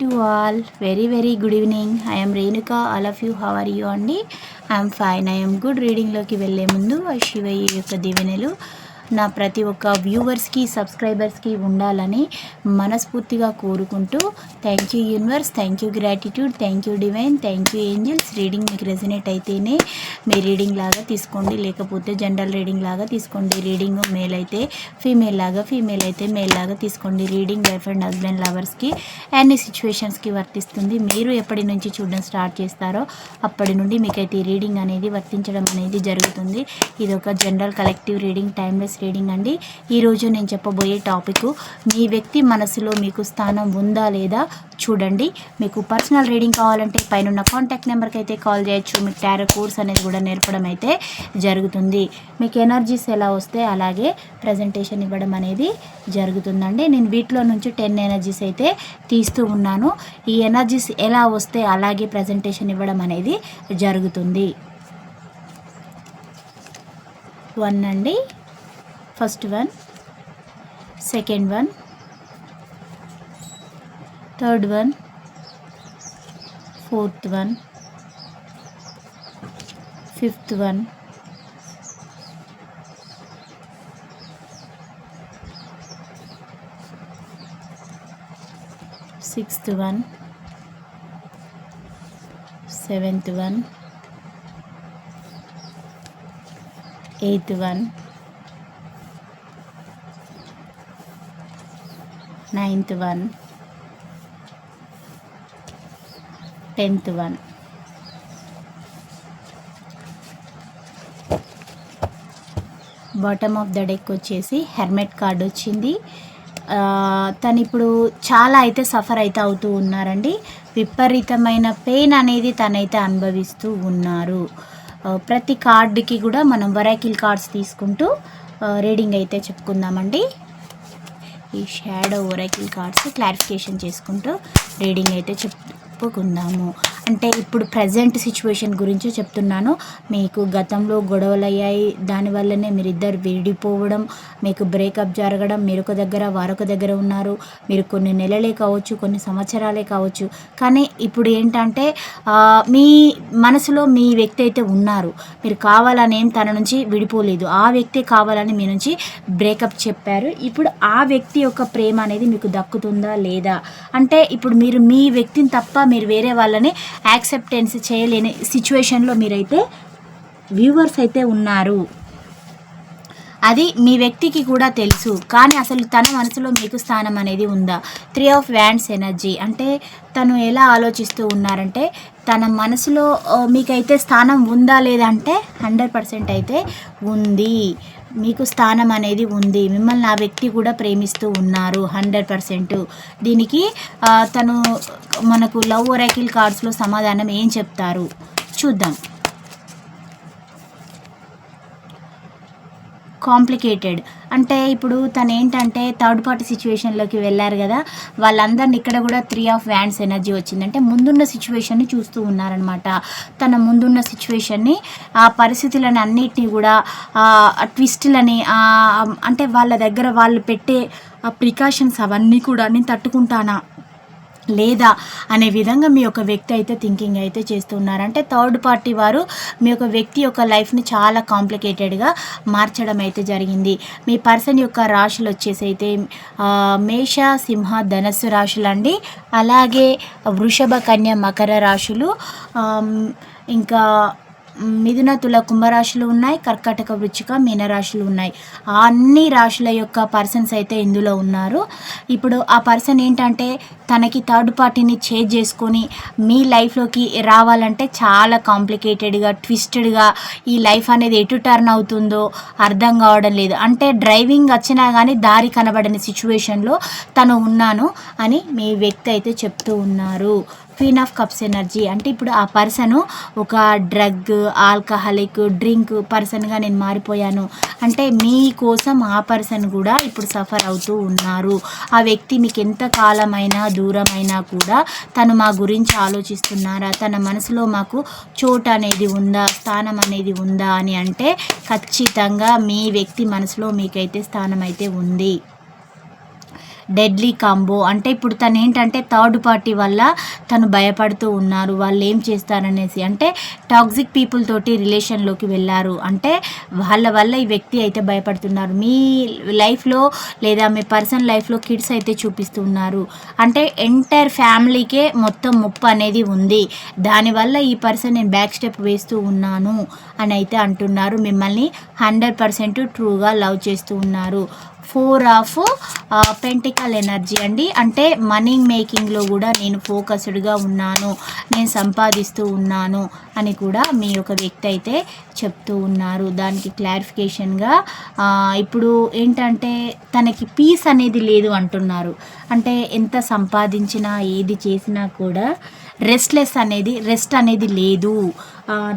To all very very good evening I'm Renuka all of you how are you అండి I'm fine I'm good రీడింగ్లోకి వెళ్ళే ముందు ఆ శివయ్య యొక్క దీవెనలు. నా ప్రతి ఒక్క వ్యూవర్స్కి సబ్స్క్రైబర్స్కి ఉండాలని మనస్ఫూర్తిగా కోరుకుంటూ thank you universe thank you gratitude thank you divine thank you angels. Reading మీకు రెజినేట్ అయితేనే మీ రీడింగ్ లాగా తీసుకోండి లేకపోతే జనరల్ రీడింగ్ లాగా తీసుకోండి. రీడింగ్ మేల్ అయితే ఫీమేల్ లాగా ఫీమేల్ అయితే మేల్ లాగా తీసుకోండి. రీడింగ్ వైఫ్ అండ్ హస్బెండ్ లవర్స్కి అన్ని సిచ్యువేషన్స్కి వర్తిస్తుంది. మీరు ఎప్పటి నుంచి చూడడం స్టార్ట్ చేస్తారో అప్పటి నుండి మీకైతే రీడింగ్ అనేది వర్తించడం అనేది జరుగుతుంది. ఇది ఒక general collective reading timeless reading అండి. ఈరోజు నేను చెప్పబోయే టాపిక్ మీ వ్యక్తి మనసులో మీకు స్థానం ఉందా లేదా చూడండి. మీకు పర్సనల్ రీడింగ్ కావాలంటే పైన కాంటాక్ట్ నెంబర్కి అయితే కాల్ చేయొచ్చు. మీకు టారో కోర్స్ అనేది కూడా నేర్పడం అయితే జరుగుతుంది. మీకు ఎనర్జీస్ ఎలా వస్తే అలాగే ప్రజెంటేషన్ ఇవ్వడం అనేది జరుగుతుందండి. నేను వీటిలో నుంచి టెన్ ఎనర్జీస్ అయితే తీస్తూ ఉన్నాను. ఈ ఎనర్జీస్ ఎలా వస్తే అలాగే ప్రజెంటేషన్ ఇవ్వడం అనేది జరుగుతుంది. వన్ అండి. first one second one third one fourth one fifth one sixth one seventh one eighth one ninth one. Tenth one. Bottom of the deck వచ్చేసి హెర్మెట్ కార్డ్ వచ్చింది. తను ఇప్పుడు చాలా అయితే సఫర్ అయితే అవుతూ ఉన్నారండి. విపరీతమైన పెయిన్ అనేది తనైతే అనుభవిస్తూ ఉన్నారు. ప్రతి కార్డుకి కూడా మనం వరాకిల్ కార్డ్స్ తీసుకుంటూ రీడింగ్ అయితే చెప్పుకుందామండి. ఈ షాడో ఒరాకిల్ కార్డ్స్ క్లారిఫికేషన్ చేసుకుంటూ రీడింగ్ అయితే చెప్పుకుందాము. అంటే ఇప్పుడు ప్రజెంట్ సిచ్యువేషన్ గురించి చెప్తున్నాను. మీకు గతంలో గొడవలు అయ్యాయి దానివల్లనే మీరిద్దరు విడిపోవడం మీకు బ్రేకప్ జరగడం మీరొక దగ్గర వారొక దగ్గర ఉన్నారు. మీరు కొన్ని నెలలే కావచ్చు కొన్ని సంవత్సరాలే కావచ్చు. కానీ ఇప్పుడు ఏంటంటే మీ మనసులో మీ వ్యక్తి అయితే ఉన్నారు. మీరు కావాలని ఏం తన నుంచి విడిపోలేదు. ఆ వ్యక్తి కావాలని మీ నుంచి బ్రేకప్ చెప్పారు. ఇప్పుడు ఆ వ్యక్తి యొక్క ప్రేమ అనేది మీకు దక్కుతుందా లేదా? అంటే ఇప్పుడు మీరు మీ వ్యక్తిని తప్ప మీరు వేరే వాళ్ళని యాక్సెప్టెన్స్ చేయలేని సిచ్యువేషన్లో మీరైతే వ్యూవర్స్ అయితే ఉన్నారు. అది మీ వ్యక్తికి కూడా తెలుసు. కానీ అసలు తన మనసులో మీకు స్థానం అనేది ఉందా? Three of wands energy. అంటే తను ఎలా ఆలోచిస్తూ ఉన్నారంటే తన మనసులో మీకైతే స్థానం ఉందా లేదా అంటే హండ్రెడ్ పర్సెంట్ అయితే ఉంది. మీకు స్థానం అనేది ఉంది. మిమ్మల్ని ఆ వ్యక్తి కూడా ప్రేమిస్తూ ఉన్నారు. Hundred percent. దీనికి తను మనకు లవ్ ఒరాకిల్ కార్డ్స్లో సమాధానం ఏం చెప్తారు? చూద్దాం. కాంప్లికేటెడ్ అంటే ఇప్పుడు తను ఏంటంటే థర్డ్ పార్టీ సిచ్యువేషన్లోకి వెళ్ళారు కదా వాళ్ళందరిని ఇక్కడ కూడా త్రీ ఆఫ్ వ్యాండ్స్ ఎనర్జీ వచ్చిందంటే ముందున్న సిచ్యువేషన్ని చూస్తూ ఉన్నారనమాట తన ముందున్న సిచ్యువేషన్ని ఆ పరిస్థితులను అన్నిటినీ కూడా ట్విస్టులని అంటే వాళ్ళ దగ్గర వాళ్ళు పెట్టే ఆ ప్రికాషన్స్ అవన్నీ కూడా నేను తట్టుకుంటానా? లేదా అనే విధంగా మీ యొక్క వ్యక్తి అయితే థింకింగ్ అయితే చేస్తున్నారు. అంటే థర్డ్ పార్టీ వారు మీ యొక్క వ్యక్తి యొక్క లైఫ్ని చాలా కాంప్లికేటెడ్గా మార్చడం అయితే జరిగింది. మీ పర్సన్ యొక్క రాశులు వచ్చేసి అయితే మేష సింహ ధనస్సు రాశులు అండి. అలాగే వృషభ కన్య మకర రాశులు. ఇంకా మిథున తుల కుంభరాశులు ఉన్నాయి కర్కాటక వృచ్చిక మీనరాశులు ఉన్నాయి. ఆ అన్ని రాశుల యొక్క పర్సన్స్ అయితే ఇందులో ఉన్నారు. ఇప్పుడు ఆ పర్సన్ ఏంటంటే తనకి థర్డ్ పార్టీని చేజ్ చేసుకొని మీ లైఫ్లోకి రావాలంటే చాలా కాంప్లికేటెడ్గా ట్విస్టెడ్గా ఈ లైఫ్ అనేది ఎటు టర్న్ అవుతుందో అర్థం కావడం లేదు. అంటే డ్రైవింగ్ వచ్చినా కానీ దారి కనబడని సిచ్యువేషన్లో తను ఉన్నాను అని మీ వ్యక్తి అయితే చెప్తూ ఉన్నారు. క్వీన్ ఆఫ్ కప్స్ ఎనర్జీ అంటే ఇప్పుడు ఆ పర్సన్ ఒక డ్రగ్ ఆల్కహాలిక్ డ్రింక్ పర్సన్గా నేను మారిపోయాను. అంటే మీ కోసం ఆ పర్సన్ కూడా ఇప్పుడు సఫర్ అవుతూ ఉన్నారు. ఆ వ్యక్తి మీకు ఎంత కాలమైనా దూరమైనా కూడా తను మా గురించి ఆలోచిస్తున్నారా? తన మనసులో మాకు చోటు అనేది ఉందా? స్థానం అనేది ఉందా? అని అంటే ఖచ్చితంగా మీ వ్యక్తి మనసులో మీకైతే స్థానం అయితే ఉంది. డెడ్లీ కాంబో అంటే ఇప్పుడు తను ఏంటంటే థర్డ్ పార్టీ వల్ల తను భయపడుతూ ఉన్నారు. వాళ్ళు ఏం చేస్తారనేసి. అంటే టాక్సిక్ పీపుల్ తోటి రిలేషన్లోకి వెళ్ళారు. అంటే వాళ్ళ వల్ల ఈ వ్యక్తి అయితే భయపడుతున్నారు. మీ లైఫ్లో లేదా మీ పర్సనల్ లైఫ్లో కిడ్స్ అయితే చూపిస్తున్నారు. అంటే ఎంటైర్ ఫ్యామిలీకే మొత్తం ముప్పు అనేది ఉంది. దానివల్ల ఈ పర్సన్ నేను బ్యాక్ స్టెప్ వేస్తూ ఉన్నాను. అని అయితే అంటున్నారు. మిమ్మల్ని హండ్రెడ్ పర్సెంట్ ట్రూగా లవ్ చేస్తూ ఉన్నారు. ఫోర్ ఆఫ్ పెంటికల్ ఎనర్జీ అండి. అంటే మనీ మేకింగ్లో కూడా నేను ఫోకస్డ్గా ఉన్నాను నేను సంపాదిస్తూ ఉన్నాను అని కూడా మీ యొక్క వ్యక్తి అయితే చెప్తూ ఉన్నారు. దానికి క్లారిఫికేషన్గా ఇప్పుడు ఏంటంటే తనకి పీస్ అనేది లేదు అంటున్నారు. అంటే ఎంత సంపాదించినా ఏది చేసినా కూడా రెస్ట్లెస్ అనేది రెస్ట్ అనేది లేదు.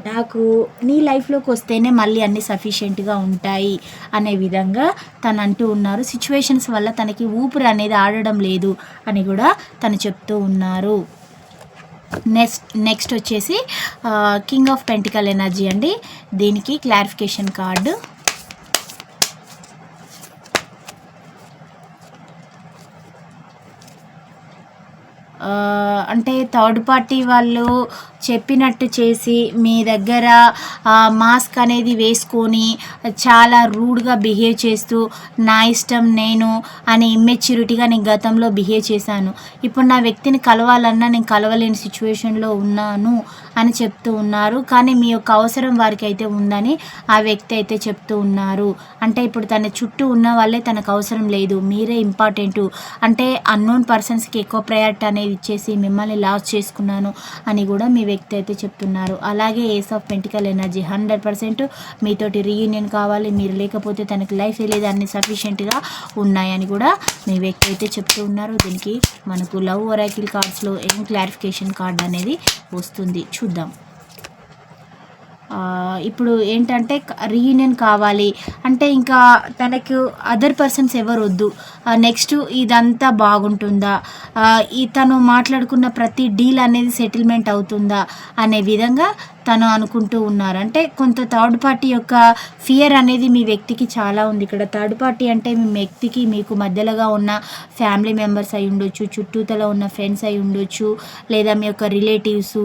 నాకు నీ లైఫ్లోకి వస్తేనే మళ్ళీ అన్ని సఫిషియెంట్గా ఉంటాయి అనే విధంగా తను అంటూ ఉన్నారు. సిచ్యువేషన్స్ వల్ల తనకి ఊపిరి అనేది ఆడడం లేదు అని కూడా తను చెప్తూ ఉన్నారు. నెక్స్ట్ నెక్స్ట్ వచ్చేసి కింగ్ ఆఫ్ పెంటికల్ ఎనర్జీ అండి. దీనికి క్లారిఫికేషన్ కార్డు. అంటే థర్డ్ పార్టీ వాళ్ళు చెప్పినట్టు చేసి మీ దగ్గర మాస్క్ అనేది వేసుకొని చాలా రూడ్గా బిహేవ్ చేస్తూ నా ఇష్టం నేను అనే ఇమ్మెచ్యూరిటీగా నేను గతంలో బిహేవ్ చేశాను. ఇప్పుడు నా వ్యక్తిని కలవాలన్నా నేను కలవలేని సిచ్యువేషన్లో ఉన్నాను అని చెప్తూ ఉన్నారు. కానీ మీ యొక్క అవసరం వారికి అయితే ఉందని ఆ వ్యక్తి అయితే చెప్తూ ఉన్నారు. అంటే ఇప్పుడు తన చుట్టూ ఉన్న వాళ్ళే తనకు అవసరం లేదు. మీరే ఇంపార్టెంట్ అంటే అన్నోన్ పర్సన్స్కి ఎక్కువ ప్రయారిటీ అనేది ఇచ్చేసి మిమ్మల్ని లాస్ చేసుకున్నాను అని కూడా మీ వ్యక్తి అయితే చెప్తున్నారు. అలాగే ace of pentacle energy hundred percent మీతోటి రీయూనియన్ కావాలి మీరు లేకపోతే తనకి లైఫ్ లేదు అన్ని సఫిషియెంట్గా ఉన్నాయని కూడా మీ వ్యక్తి అయితే చెప్తూ ఉన్నారు. దీనికి మనకు లవ్ ఒరాకిల్ కార్డ్స్లో ఏం క్లారిఫికేషన్ కార్డ్ అనేది వస్తుంది చూద్దాం. ఇప్పుడు ఏంటంటే రీయూనియన్ కావాలి. అంటే ఇంకా తనకు అదర్ పర్సన్స్ ఎవరు వద్దు నెక్స్ట్ ఇదంతా బాగుంటుందా? ఈ తను మాట్లాడుకున్న ప్రతి డీల్ అనేది సెటిల్మెంట్ అవుతుందా? అనే విధంగా తను అనుకుంటూ ఉన్నారు. అంటే కొంత థర్డ్ పార్టీ యొక్క ఫియర్ అనేది మీ వ్యక్తికి చాలా ఉంది. ఇక్కడ థర్డ్ పార్టీ అంటే మీ వ్యక్తికి మీకు మధ్యలోగా ఉన్న ఫ్యామిలీ మెంబర్స్ అయి ఉండొచ్చు చుట్టూతల ఉన్న ఫ్రెండ్స్ అయి ఉండొచ్చు లేదా మీ యొక్క రిలేటివ్స్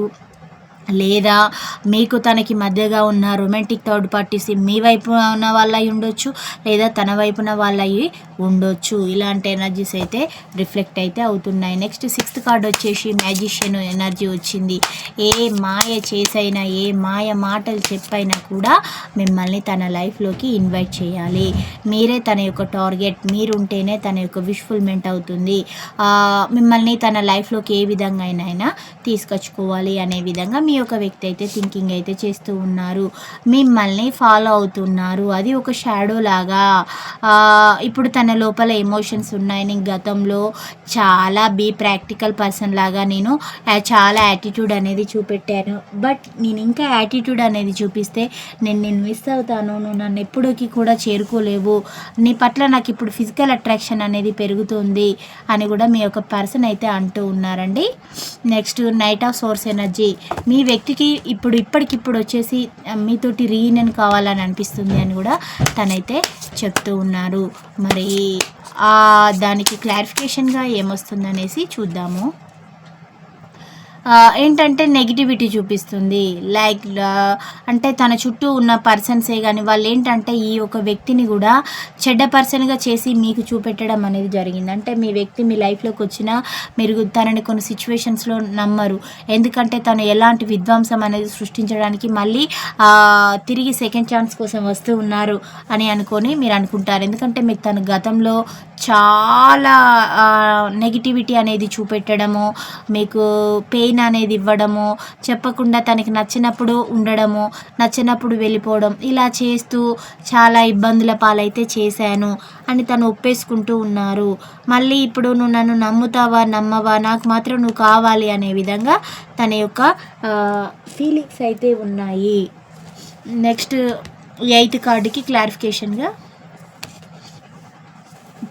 లేదా మీకు తనకి మధ్యగా ఉన్న రొమాంటిక్ థర్డ్ పార్టీస్ మీ వైపు ఉన్న వాళ్ళవి ఉండొచ్చు లేదా తన వైపున వాళ్ళవి ఉండొచ్చు. ఇలాంటి ఎనర్జీస్ అయితే రిఫ్లెక్ట్ అయితే అవుతున్నాయి. నెక్స్ట్ సిక్స్త్ కార్డ్ వచ్చేసి మ్యాజిషియన్ ఎనర్జీ వచ్చింది. ఏ మాయ చేసైనా ఏ మాయ మాటలు చెప్పైనా కూడా మిమ్మల్ని తన లైఫ్లోకి ఇన్వైట్ చేయాలి. మీరే తన యొక్క టార్గెట్ మీరుంటేనే తన యొక్క విష్ఫుల్మెంట్ అవుతుంది. మిమ్మల్ని తన లైఫ్లోకి ఏ విధంగా అయినా తీసుకొచ్చుకోవాలి అనే విధంగా మీ ఒక వ్యక్తి అయితే థింకింగ్ అయితే చేస్తూ ఉన్నారు. మిమ్మల్ని ఫాలో అవుతున్నారు. అది ఒక షాడో లాగా ఇప్పుడు తన లోపల ఎమోషన్స్ ఉన్నాయి. నేను గతంలో చాలా బీ ప్రాక్టికల్ పర్సన్ లాగా నేను చాలా యాటిట్యూడ్ అనేది చూపెట్టాను. బట్ నేను ఇంకా యాటిట్యూడ్ అనేది చూపిస్తే నేను నేను మిస్ అవుతాను. నువ్వు నన్ను ఎప్పుడుకి కూడా చేరుకోలేవు. నీ పట్ల నాకు ఇప్పుడు ఫిజికల్ అట్రాక్షన్ అనేది పెరుగుతుంది అని కూడా మీ యొక్క పర్సన్ అయితే అంటూ ఉన్నారండి. Next knight of swords energy మీ వ్యక్తికి ఇప్పుడు ఇప్పటికిప్పుడు వచ్చేసి మీతోటి రీయూనియన్ కావాలని అనిపిస్తుంది అని కూడా తనైతే చెప్తూ ఉన్నారు. మరి దానికి క్లారిఫికేషన్గా ఏమొస్తుందనేసి చూద్దాము. ఏంటంటే నెగిటివిటీ చూపిస్తుంది. లైక్ అంటే తన చుట్టూ ఉన్న పర్సన్సే కానీ వాళ్ళు ఏంటంటే ఈ ఒక వ్యక్తిని కూడా చెడ్డ పర్సన్గా చేసి మీకు చూపెట్టడం అనేది జరిగింది. అంటే మీ వ్యక్తి మీ లైఫ్లోకి వచ్చినా మీరు తనని కొన్ని సిచ్యువేషన్స్లో నమ్మరు. ఎందుకంటే తను ఎలాంటి విధ్వంసం అనేది సృష్టించడానికి మళ్ళీ తిరిగి సెకండ్ ఛాన్స్ కోసం వస్తూ ఉన్నారు అని అనుకొని మీరు అనుకుంటారు. ఎందుకంటే మీరు తన గతంలో చాలా నెగిటివిటీ అనేది చూపెట్టడము మీకు పెయిన్ పెయిన్ అనేది ఇవ్వడము చెప్పకుండా తనకి నచ్చినప్పుడు ఉండడము నచ్చినప్పుడు వెళ్ళిపోవడం ఇలా చేస్తూ చాలా ఇబ్బందుల పాలైతే చేశాను అని తను ఒప్పేసుకుంటూ ఉన్నారు. మళ్ళీ ఇప్పుడు నువ్వు నన్ను నమ్ముతావా నమ్మవా నాకు మాత్రం నువ్వు కావాలి అనే విధంగా తన యొక్క ఫీలింగ్స్ అయితే ఉన్నాయి. నెక్స్ట్ ఎయిత్ కార్డుకి క్లారిఫికేషన్గా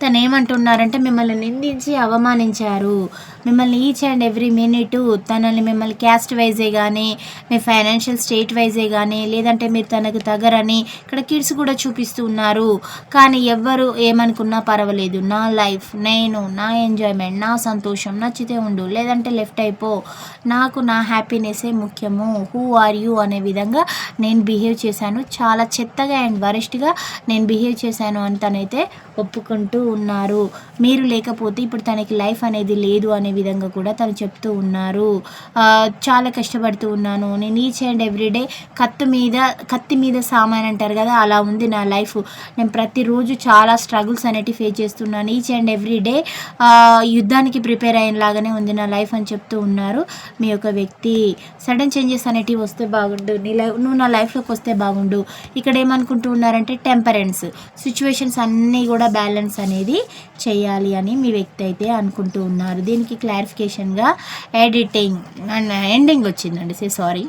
తను ఏమంటున్నారంటే మిమ్మల్ని నిందించి అవమానించారు. మిమ్మల్ని ఈచ్ అండ్ ఎవ్రీ మినిట్ తనని మిమ్మల్ని క్యాస్ట్ వైజే కానీ మీ ఫైనాన్షియల్ స్టేట్ వైజే కానీ లేదంటే మీరు తనకు తగరని ఇక్కడ కిడ్స్ కూడా చూపిస్తూ ఉన్నారు. కానీ ఎవ్వరు ఏమనుకున్నా పర్వాలేదు. నా లైఫ్ నేను నా ఎంజాయ్మెంట్ నా సంతోషం నచ్చితే ఉండు లేదంటే లెఫ్ట్ అయిపో. నాకు నా హ్యాపీనెస్సే ముఖ్యము. హూ ఆర్ యూ అనే విధంగా నేను బిహేవ్ చేశాను. చాలా చెత్తగా అండ్ వరెస్ట్గా నేను బిహేవ్ చేశాను అని తనైతే ఒప్పుకుంటూ ఉన్నారు. మీరు లేకపోతే ఇప్పుడు తనకి లైఫ్ అనేది లేదు అనే విధంగా కూడా తను చెప్తూ ఉన్నారు. చాలా కష్టపడుతూ ఉన్నాను. నేను ఈచ్ అండ్ ఎవ్రీడే కత్తి మీద కత్తి మీద సామాన్ అంటారు కదా అలా ఉంది నా లైఫ్ నేను ప్రతిరోజు చాలా స్ట్రగుల్స్ అనేటివి ఫేస్ చేస్తున్నాను. ఈచ్ అండ్ ఎవ్రీడే యుద్ధానికి ప్రిపేర్ అయినలాగానే ఉంది నా లైఫ్ అని చెప్తూ ఉన్నారు మీ యొక్క వ్యక్తి. సడన్ చేంజెస్ అనేటివి వస్తే బాగుండు. నీ లైఫ్ నువ్వు నా లైఫ్లోకి వస్తే బాగుండు. ఇక్కడ ఏమనుకుంటూ ఉన్నారంటే టెంపరెన్స్ సిచ్యువేషన్స్ అన్నీ కూడా బ్యాలెన్స్ అనేది చేయాలి అని మీ వ్యక్తి అయితే అనుకుంటూ ఉన్నారు. దీనికి క్లారిఫికేషన్గా ఎడిటింగ్ అండ్ ఎండింగ్ వచ్చిందండి. సే సారీ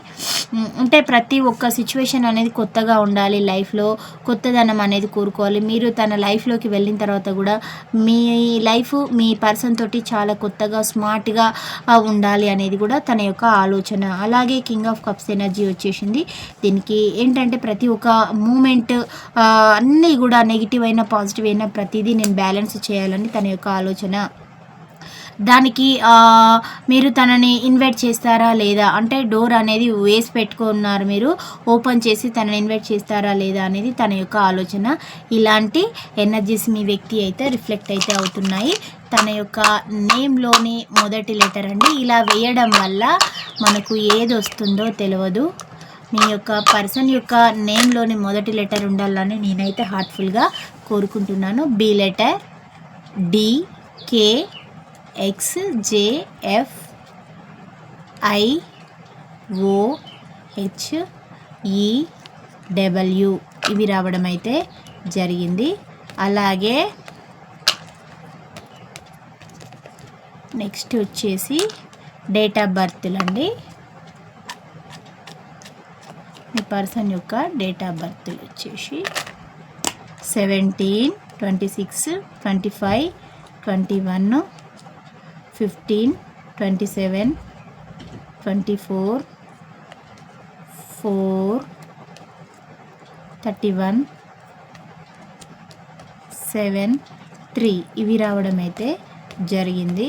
అంటే ప్రతి ఒక్క సిచ్యువేషన్ అనేది కొత్తగా ఉండాలి లైఫ్లో కొత్తదనం అనేది కోరుకోవాలి. మీరు తన లైఫ్లోకి వెళ్ళిన తర్వాత కూడా మీ లైఫ్ మీ పర్సన్ తోటి చాలా కొత్తగా స్మార్ట్గా ఉండాలి అనేది కూడా తన యొక్క ఆలోచన. అలాగే కింగ్ ఆఫ్ కప్స్ ఎనర్జీ వచ్చేసింది. దీనికి ఏంటంటే ప్రతి ఒక్క మూమెంట్ అన్నీ కూడా నెగిటివ్ అయినా పాజిటివ్ అయినా ప్రతిదీ నేను బ్యాలెన్స్ చేయాలని తన యొక్క ఆలోచన. దానికి మీరు తనని ఇన్వైట్ చేస్తారా లేదా? అంటే డోర్ అనేది వేసి పెట్టుకున్నారు మీరు ఓపెన్ చేసి తనని ఇన్వైట్ చేస్తారా లేదా అనేది తన యొక్క ఆలోచన. ఇలాంటి ఎనర్జీస్ మీ వ్యక్తి అయితే రిఫ్లెక్ట్ అయితే అవుతున్నాయి. తన యొక్క నేమ్లోని మొదటి లెటర్ అండి. ఇలా వేయడం వల్ల మనకు ఏది వస్తుందో తెలియదు. మీ యొక్క పర్సన్ యొక్క నేమ్లోని మొదటి లెటర్ ఉండాలని నేనైతే హార్ట్ఫుల్గా కోరుకుంటున్నాను. B letter D K X J F I O H E W ఇవి రావడం అయితే జరిగింది. అలాగే నెక్స్ట్ వచ్చేసి డేట్ ఆఫ్ బర్త్లు అండి. మీ పర్సన్ యొక్క డేట్ ఆఫ్ బర్త్ వచ్చేసి seventeen twenty six twenty five twenty one fifteen twenty seven twenty four four thirty one seven three ఇవి రావడం అయితే జరిగింది.